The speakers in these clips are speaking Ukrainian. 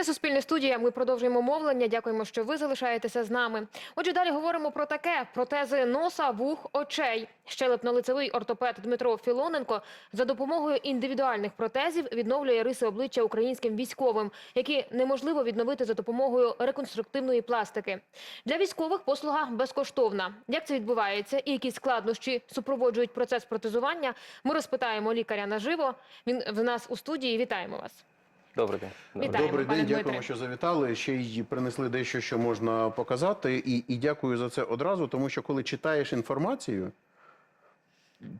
Це суспільне студія. Ми продовжуємо мовлення. Дякуємо, що ви залишаєтеся з нами. Отже, далі говоримо про таке: протези носа, вух, очей. Щелепно-лицевий ортопед Дмитро Філоненко за допомогою індивідуальних протезів відновлює риси обличчя українським військовим, які неможливо відновити за допомогою реконструктивної пластики. Для військових послуга безкоштовна. Як це відбувається і які складнощі супроводжують процес протезування? Ми розпитаємо лікаря наживо. Він в нас у студії. Вітаємо вас. Добрий день. Вітаємо, Добрий день, Дмитре. дякуємо, що завітали. Ще й принесли дещо, що можна показати. І, і дякую за це одразу, тому що коли читаєш інформацію,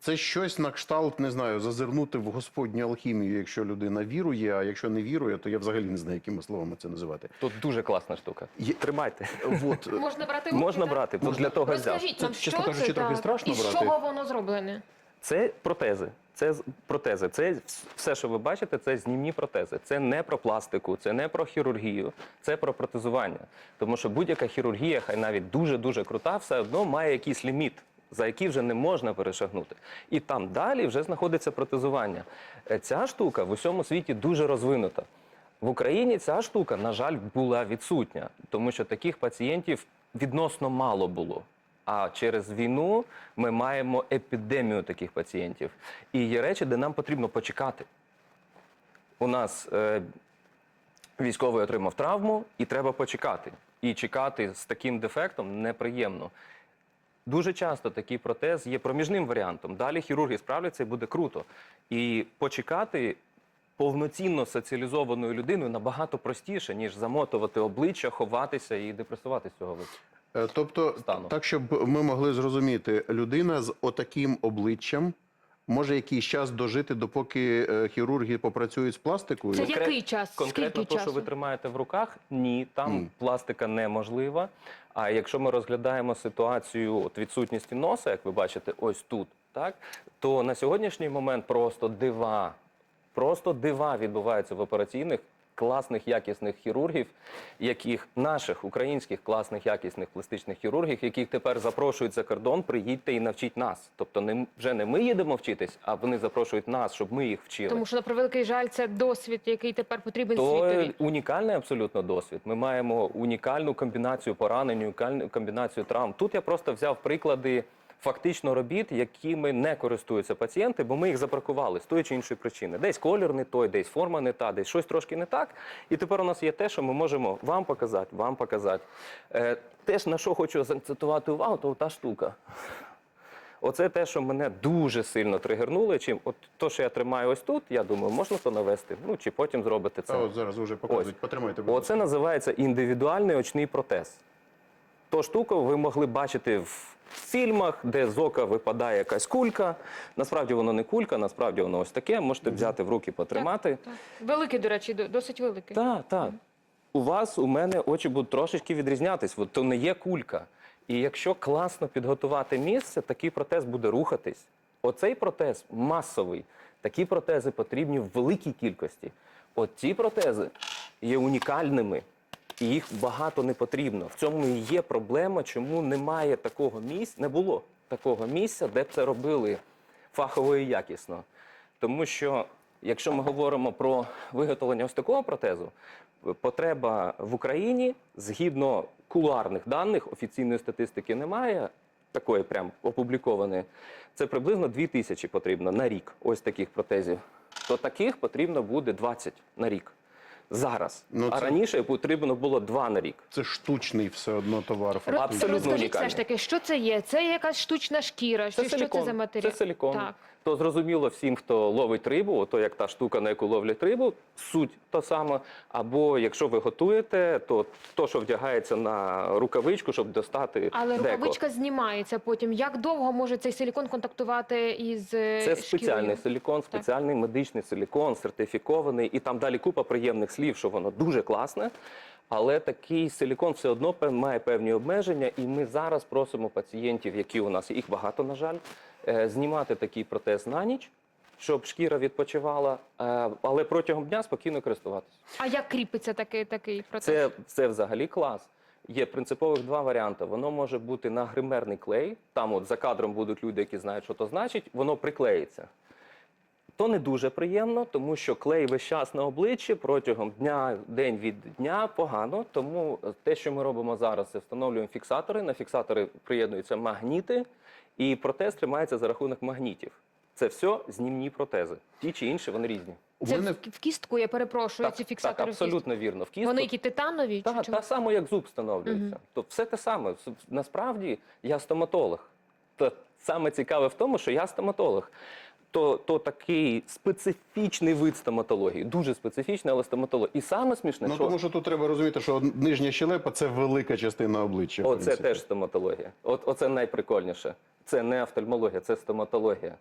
це щось на кшталт, не знаю, зазирнути в господню алхімію, якщо людина вірує, а якщо не вірує, то я взагалі не знаю, якими словами це називати. Тут дуже класна штука. Є- Тримайте. От, Можна брати руки, Можна так? брати. Тут для того взяв. Розкажіть Це, нам, що чесно кажучи, це трохи так, страшно і з брати. чого воно зроблене? Це протези. Це протези. Це все, що ви бачите, це знімні протези. Це не про пластику, це не про хірургію, це про протезування. Тому що будь-яка хірургія, хай навіть дуже дуже крута, все одно має якийсь ліміт. За який вже не можна перешагнути, і там далі вже знаходиться протезування. Е, Ця штука в усьому світі дуже розвинута. В Україні ця штука, на жаль, була відсутня, тому що таких пацієнтів відносно мало було. А через війну ми маємо епідемію таких пацієнтів. І є речі, де нам потрібно почекати. У нас е, військовий отримав травму, і треба почекати. І чекати з таким дефектом неприємно. Дуже часто такий протез є проміжним варіантом. Далі хірурги справляться і буде круто. І почекати повноцінно соціалізованою людиною набагато простіше, ніж замотувати обличчя, ховатися і депресувати з цього. Е, Тобто, Стану. так, щоб ми могли зрозуміти, людина з отаким обличчям може якийсь час дожити, допоки е, хірурги попрацюють з пластикою. Це Конкрет- який час? Конкретно Скільки те, що ви тримаєте в руках, ні, там Ні. пластика неможлива. А якщо ми розглядаємо ситуацію от відсутності носа, як ви бачите, ось тут, так то на сьогоднішній момент просто дива, просто дива відбуваються в операційних. Класних якісних хірургів, яких наших українських класних якісних пластичних хірургів, яких тепер запрошують за кордон, приїдьте і навчіть нас. Тобто не вже не ми їдемо вчитись, а вони запрошують нас, щоб ми їх вчили. Тому що на превеликий жаль, це досвід, який тепер потрібен То світові. унікальний абсолютно досвід. Ми маємо унікальну комбінацію поранень, унікальну комбінацію травм. Тут я просто взяв приклади фактично робіт, якими не користуються пацієнти, бо ми їх запаркували з тої чи іншої причини. Десь колір не той, десь форма не та, десь щось трошки не так. І тепер у нас є те, що ми можемо вам показати, вам показати. Е, теж на що хочу заакцентувати увагу, то та штука. Оце те, що мене дуже сильно тригернуло. Чим от то, що я тримаю ось тут, я думаю, можна то навести. Ну чи потім зробити це. Та от зараз вже показують. Потримайте. будь Оце називається індивідуальний очний протез. То штуку ви могли бачити в фільмах, де з ока випадає якась кулька. Насправді воно не кулька, насправді воно ось таке. Можете взяти в руки, потримати. Так. Великий, до речі, до- досить великий. Так, так. У вас, у мене очі будуть трошечки відрізнятись, от то не є кулька. І якщо класно підготувати місце, такий протез буде рухатись. Оцей протез масовий. Такі протези потрібні в великій кількості. От ці протези є унікальними, і їх багато не потрібно. В цьому і є проблема, чому немає такого місця, не було такого місця, де б це робили фахово і якісно. Тому що, якщо ми говоримо про виготовлення ось такого протезу, потреба в Україні згідно кулуарних даних, офіційної статистики немає, такої прям опублікованої, це приблизно 2 тисячі потрібно на рік ось таких протезів. То таких потрібно буде 20 на рік. Зараз. Ну, А це- раніше потрібно було 2 на рік. Це штучний все одно товар. Фактично. Абсолютно Розкажіть унікальний. все ж таки, що це є? Це якась штучна шкіра? Це Чи що силікон. це за матеріал? Це силікон. Так. То зрозуміло всім, хто ловить рибу, ото як та штука, на яку ловлять рибу, суть та сама. Або якщо ви готуєте, то то, що вдягається на рукавичку, щоб достати Але деко. рукавичка знімається потім. Як довго може цей силікон контактувати із е, Це шкірою? спеціальний силікон, спеціальний медичний силікон, сертифікований, і там далі купа приємних слів, що воно дуже класне. Але такий силікон все одно має певні обмеження, і ми зараз просимо пацієнтів, які у нас їх багато, на жаль, е, знімати такий протез на ніч, щоб шкіра відпочивала, е, але протягом дня спокійно користуватися. А як кріпиться такий, такий процес? Це, це взагалі клас. Є принципових два варіанти. Воно може бути на гримерний клей. Там от за кадром будуть люди, які знають, що то значить, воно приклеїться. То не дуже приємно, тому що клей весь час на обличчі протягом дня, день від дня погано. Тому те, що ми робимо зараз, це встановлюємо фіксатори. На фіксатори приєднуються магніти, і протез тримається за рахунок магнітів. Це все знімні протези. Ті чи інші, вони різні. Це мене в, в кістку, я перепрошую, ці фіксатори. так в кістку. абсолютно вірно. В кістку Вони які титанові? та, чи чому? та само, як зуб встановлюється. Мгм. То все те саме. Насправді я стоматолог. То саме цікаве в тому, що я стоматолог. То, то такий специфічний вид стоматології, дуже специфічний, але стоматологія. І саме смішне, ну що тому що тут треба розуміти, що нижня щелепа це велика частина обличчя. оце теж стоматологія. От оце найприкольніше. Це не офтальмологія, це стоматологія.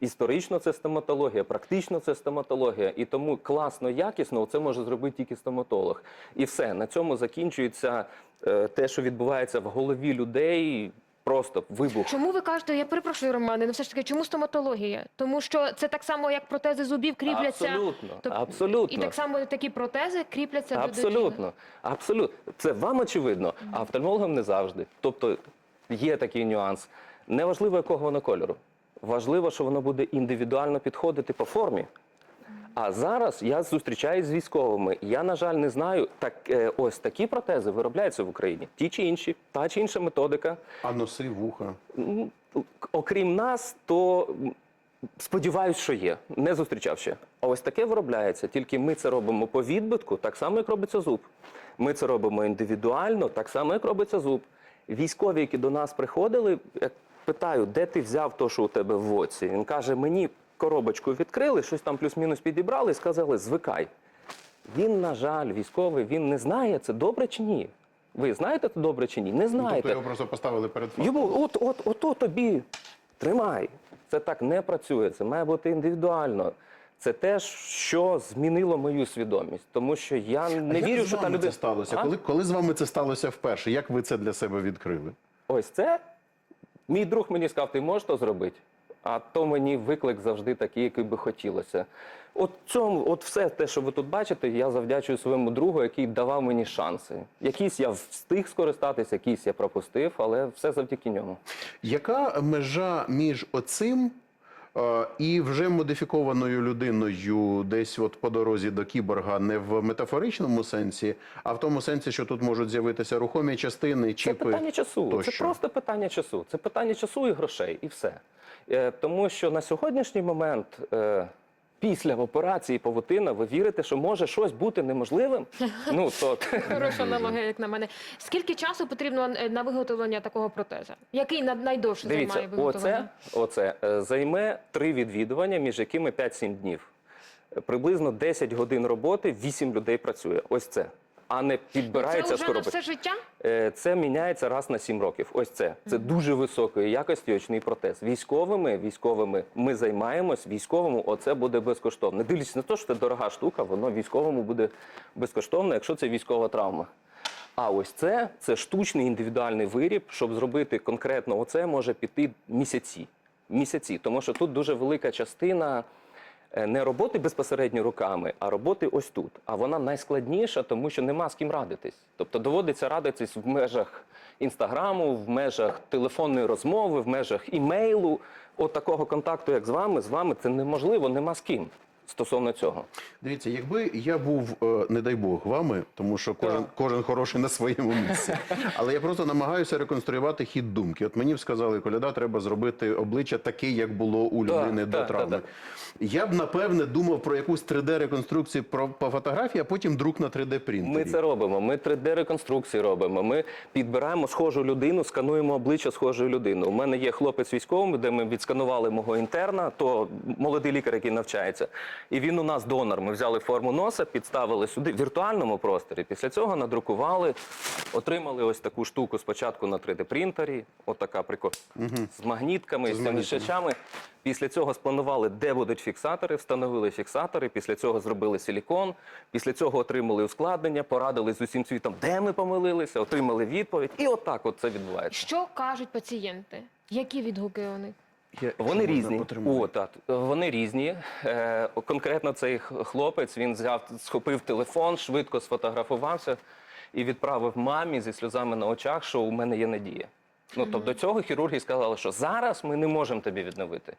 Історично це стоматологія, практично це стоматологія. І тому класно, якісно це може зробити тільки стоматолог. І все на цьому закінчується е, те, що відбувається в голові людей. Просто вибух. Чому ви кажете, я перепрошую, Романе, ну все ж таки, чому стоматологія? Тому що це так само, як протези зубів кріпляться. Абсолютно, Тоб- абсолютно. І так само такі протези кріпляться до Абсолютно, абсолютно. Це вам очевидно, а офтальмологам не завжди. Тобто є такий нюанс. Неважливо, якого воно кольору. Важливо, що воно буде індивідуально підходити по формі. А зараз я зустрічаюсь з військовими. Я, на жаль, не знаю, так е, ось такі протези виробляються в Україні. Ті чи інші, та чи інша методика. А носи, вуха. Окрім нас, то сподіваюсь, що є. Не зустрічав ще. А ось таке виробляється. Тільки ми це робимо по відбитку, так само, як робиться зуб. Ми це робимо індивідуально, так само, як робиться зуб. Військові, які до нас приходили, я питаю, де ти взяв то, що у тебе в оці? Він каже: мені коробочку відкрили, щось там плюс-мінус підібрали і сказали, звикай. Він, на жаль, військовий, він не знає, це добре чи ні. Ви знаєте це добре чи ні? Не Ну, знаєте. тобто його просто поставили перед фактом. Йому от, от, ото тобі тримай. Це так не працює. Це має бути індивідуально. Це те, що змінило мою свідомість, тому що я не а як вірю, з що та людина це сталося. А? Коли, коли з вами це сталося вперше? Як ви це для себе відкрили? Ось це мій друг мені сказав, ти можеш то зробити. А то мені виклик завжди такий, який би хотілося. От цьому, от все те, що ви тут бачите, я завдячую своєму другу, який давав мені шанси. Якісь я встиг скористатися, якісь я пропустив, але все завдяки ньому. Яка межа між оцим і вже модифікованою людиною десь от по дорозі до кіборга не в метафоричному сенсі, а в тому сенсі, що тут можуть з'явитися рухомі частини, Це питання часу. тощо. Це просто питання часу. Це питання часу і грошей, і все. Е, Тому що на сьогоднішній момент, е, після операції павутина, ви вірите, що може щось бути неможливим? Ну то Хороша аналогія, як на мене. Скільки часу потрібно е, на виготовлення такого протеза? Який найдовше дивіться, займає виготовлення? оце, оце е, займе три відвідування, між якими 5-7 днів. Приблизно 10 годин роботи, 8 людей працює. Ось це. А не підбирається це вже на все життя? Е, Це міняється раз на 7 років. Ось це. Це дуже високої якості очний протез. Військовими, військовими ми займаємось, військовому оце буде безкоштовно. Не дивлячись на те, що це дорога штука, воно військовому буде безкоштовно, якщо це військова травма. А ось це це штучний індивідуальний виріб. Щоб зробити конкретно оце, може піти місяці. Місяці, тому що тут дуже велика частина не роботи безпосередньо руками, а роботи ось тут. А вона найскладніша, тому що нема з ким радитись. Тобто доводиться радитись в межах інстаграму, в межах телефонної розмови, в межах імейлу. От такого контакту, як з вами, з вами це неможливо, нема з ким стосовно цього. Дивіться, якби я був, е, не дай Бог, вами, тому що кожен, кожен хороший на своєму місці. Але я просто намагаюся реконструювати хід думки. От мені б сказали, коляда, треба зробити обличчя таке, як було у людини до травми. Я б напевне думав про якусь 3D-реконструкцію про- по фотографії, а потім друк на 3D-принтері. Ми це робимо. Ми 3D-реконструкції робимо. Ми підбираємо схожу людину, скануємо обличчя схожої людини. У мене є хлопець військовий, де ми відсканували мого інтерна, то молодий лікар, який навчається. І він у нас донор. Ми взяли форму носа, підставили сюди в віртуальному просторі. Після цього надрукували, отримали ось таку штуку спочатку на 3D-принтері, отака прикольна, з магнітками, з з цими шачами. Після цього спланували, де будуть фіксатори, встановили фіксатори. Після цього зробили силікон. Після цього отримали ускладнення, порадили з усім світом, де ми помилилися, отримали відповідь. І отак от це відбувається. Що кажуть пацієнти? Які відгуки у них? Вони різні. О, так, вони різні. Е, конкретно цей хлопець він взяв, схопив телефон, швидко сфотографувався і відправив мамі зі сльозами на очах, що у мене є надія. Ну, тобто до цього хірурги сказали, що зараз ми не можемо тобі відновити.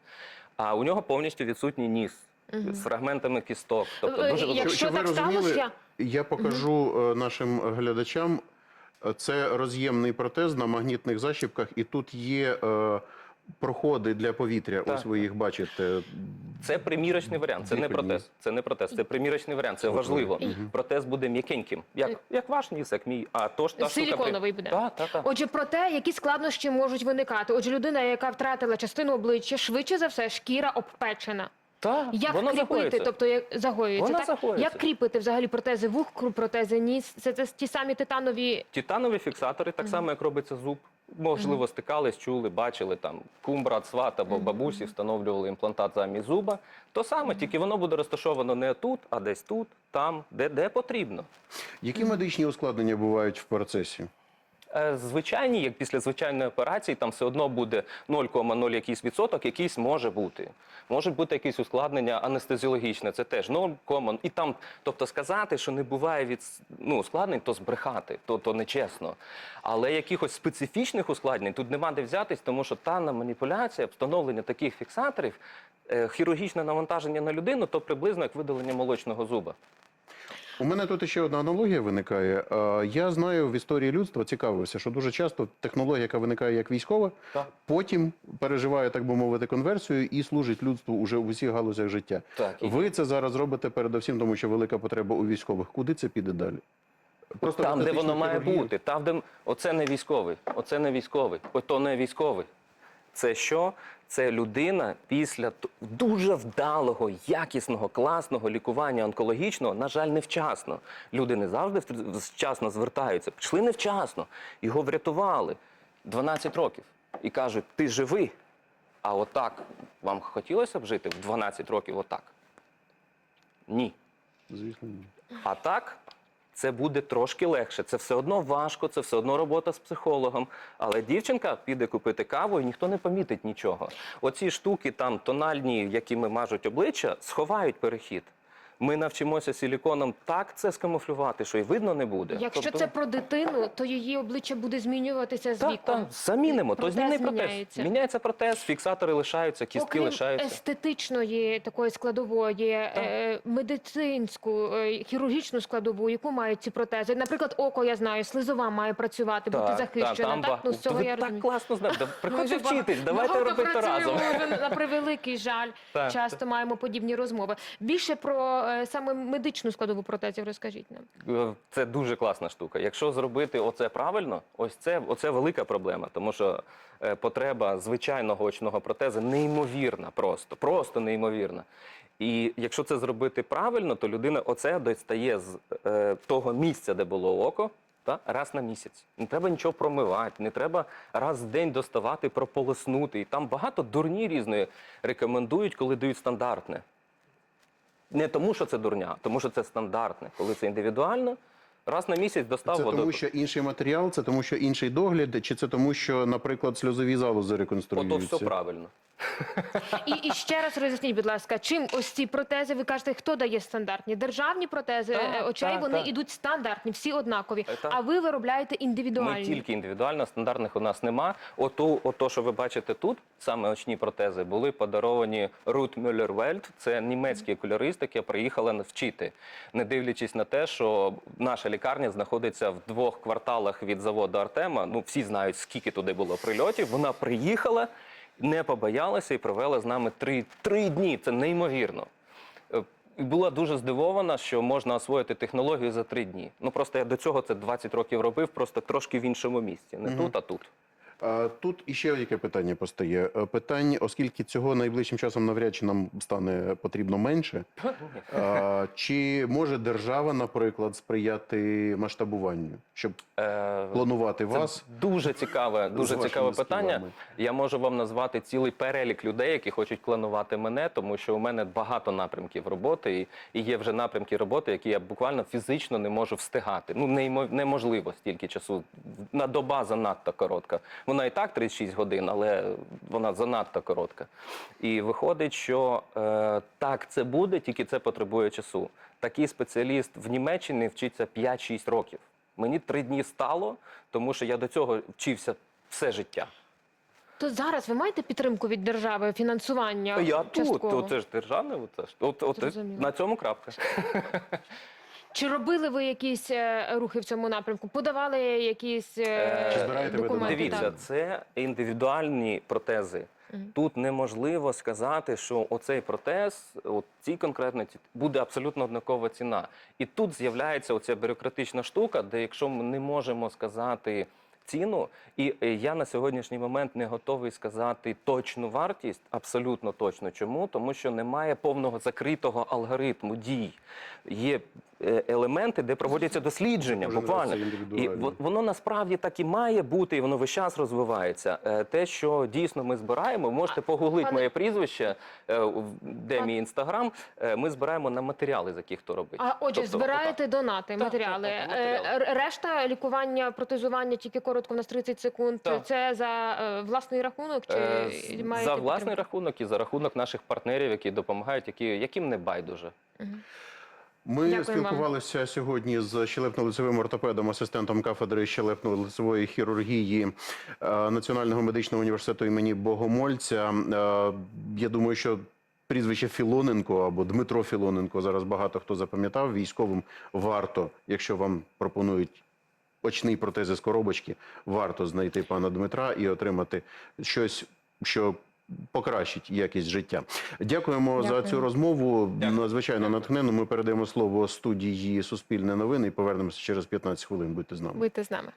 А у нього повністю відсутній ніс. з фрагментами кісток. Тобто Е, дуже якщо так сталося, я покажу е, нашим глядачам. Е, Це роз'ємний протез на магнітних защіпках, і тут є е, проходи для повітря. Так. Ось ви їх бачите. Це примірочний варіант, це не протез. Це не протез, це примірочний варіант. Це важливо. Протез буде м'якеньким, як, як ваш ніс, як мій. А то ж та штука Силіконовий буде. Так, так, так. Отже, про те, які складнощі можуть виникати. Отже, людина, яка втратила частину обличчя, швидше за все, шкіра обпечена. Так, Як воно кріпити, загоїться. тобто як загоюється, Вона так? загоюється. Як кріпити взагалі протези вух, протези ніс? Це, це ті самі титанові. Титанові фіксатори, так само, як робиться зуб. Можливо, стикались, чули, бачили там кум, брат, сват або бабусі встановлювали імплантат замість зуба. То саме, тільки воно буде розташовано не тут, а десь тут, там, де, де потрібно. Які медичні ускладнення бувають в процесі? Е, Звичайні, як після звичайної операції, там все одно буде 0,0 якийсь відсоток, якийсь може бути. Можуть бути якісь ускладнення анестезіологічне, це теж 0, і там, тобто сказати, що не буває від ну, ускладнень, то збрехати, то, то нечесно. Але якихось специфічних ускладнень тут нема де взятись, тому що та маніпуляція, встановлення таких фіксаторів, е, хірургічне навантаження на людину, то приблизно як видалення молочного зуба. У мене тут ще одна аналогія виникає. Е, Я знаю в історії людства, цікавився, що дуже часто технологія, яка виникає як військова, Так. потім переживає, так би мовити, конверсію і служить людству уже в усіх галузях життя. Так, і- Ви це зараз робите передусім, тому що велика потреба у військових. Куди це піде далі? Просто там, де воно має бути. Там, де оце не військовий, оце не військовий, ото не військовий. Це що? Це людина після дуже вдалого, якісного, класного лікування онкологічного, на жаль, невчасно. Люди не завжди вчасно звертаються. Пішли невчасно, його врятували 12 років і кажуть: ти живий. А отак вам хотілося б жити в 12 років отак? Ні. Звісно, ні. А так це буде трошки легше. Це все одно важко, це все одно робота з психологом. Але дівчинка піде купити каву і ніхто не помітить нічого. Оці штуки там тональні, якими мажуть обличчя, сховають перехід. Ми навчимося силіконом так це скамуфлювати, що й видно не буде. Якщо Тобто- це про дитину, то її обличчя буде змінюватися з так, віком. так, замінимо, то Протез зміни протез. міняється. Міняється протез, фіксатори лишаються, кістки Окрім лишаються. естетичної такої складової, е, медицинську, е, хірургічну складову, яку мають ці протези. Наприклад, око я знаю, слизова має працювати, бути захищена. там Так, ну з цього ви я так розумію. класно знаєте. Да, Приходьте вчитись, давайте робити разом. вже, на превеликий жаль. Так. Часто маємо подібні розмови. Більше про саме медичну складову протезів розкажіть нам. Е, Це дуже класна штука. Якщо зробити оце правильно, ось це оце велика проблема, тому що е, потреба звичайного очного протезу неймовірна, просто просто неймовірна. І якщо це зробити правильно, то людина оце достає з е, того місця, де було око. Та раз на місяць не треба нічого промивати, не треба раз в день доставати, прополоснути. І там багато дурні різної рекомендують, коли дають стандартне. Не тому, що це дурня, тому що це стандартне. Коли це індивідуально, раз на місяць достав Це тому, що інший матеріал, це тому, що інший догляд, чи це тому, що, наприклад, сльозові залози Ото все правильно. І, і ще раз роз'ясніть, будь ласка, чим ось ці протези, ви кажете, хто дає стандартні? Державні протези Так, е, очей, так, вони так. йдуть стандартні, всі однакові. Е, так. А ви виробляєте індивідуальні. Ми тільки індивідуально, стандартних у нас нема. Ото, ото, що ви бачите тут, саме очні протези, були подаровані Рут Мюллер-Вельт. Це німецькі окулярист, яка приїхала вчити, не дивлячись на те, що наша лікарня знаходиться в двох кварталах від заводу Артема. Ну всі знають, скільки туди було прильотів. Вона приїхала, не побоялася і провела з нами три, три дні. Це неймовірно. Е, І була дуже здивована, що можна освоїти технологію за три дні. Ну просто я до цього це 20 років робив, просто трошки в іншому місці. Не mm -hmm. тут. А, Тут іще яке питання постає. Е, Питання, оскільки цього найближчим часом навряд чи нам стане потрібно менше, чи може держава, наприклад, сприяти масштабуванню, щоб Е, планувати це вас? дуже цікаве, дуже цікаве питання. співами. Я можу вам назвати цілий перелік людей, які хочуть клонувати мене, тому що у мене багато напрямків роботи, і, є вже напрямки роботи, які я буквально фізично не можу встигати. Ну неможливо стільки часу. На доба занадто коротка. Вона і так 36 годин, але вона занадто коротка. І виходить, що е, так це буде, тільки це потребує часу. Такий спеціаліст в Німеччині вчиться 5-6 років. Мені три дні стало, тому що я до цього вчився все життя. То зараз ви маєте підтримку від держави, фінансування Я частково? тут, то це ж державне, оце ж. От, от, на цьому крапка. Чи робили ви якісь е, рухи в цьому напрямку? Подавали якісь е, Е, Чи збираєте ви документи? Дивіться, Так. це індивідуальні протези. Мгм. Тут неможливо сказати, що оцей протез, от ці конкретно ці- буде абсолютно однакова ціна. І тут з'являється оця бюрократична штука, де якщо ми не можемо сказати ціну, і я на сьогоднішній момент не готовий сказати точну вартість, абсолютно точно. Чому? Тому що немає повного закритого алгоритму дій. Є елементи, де проводяться дослідження, буквально. І воно насправді так і має бути, і воно весь час розвивається. Е, Те, що дійсно ми збираємо, можете погуглити моє прізвище, е, в- де мій інстаграм. Е, Ми збираємо на матеріали, за які хто робить. А отже, Тобто, збираєте донати, матеріали. так, так, Е, матеріали. Решта лікування, протезування тільки коротко в нас 30 секунд. Так. Це за е, власний рахунок чи Е, з- За власний рахунок і за рахунок наших партнерів, які допомагають, які, яким не байдуже. Ми Дякую вам. спілкувалися сьогодні з щелепно-лицевим ортопедом, асистентом кафедри щелепно-лицевої хірургії е, Національного медичного університету імені Богомольця. Е, Я думаю, що прізвище Філоненко або Дмитро Філоненко зараз багато хто запам'ятав. Військовим варто, якщо вам пропонують. Очний протез із коробочки, варто знайти пана Дмитра і отримати щось, що покращить якість життя. Дякуємо за цю розмову. Дякую. Надзвичайно натхненно. Ми передаємо слово студії Суспільне новини і повернемося через 15 хвилин. Будьте з нами. Будьте з нами.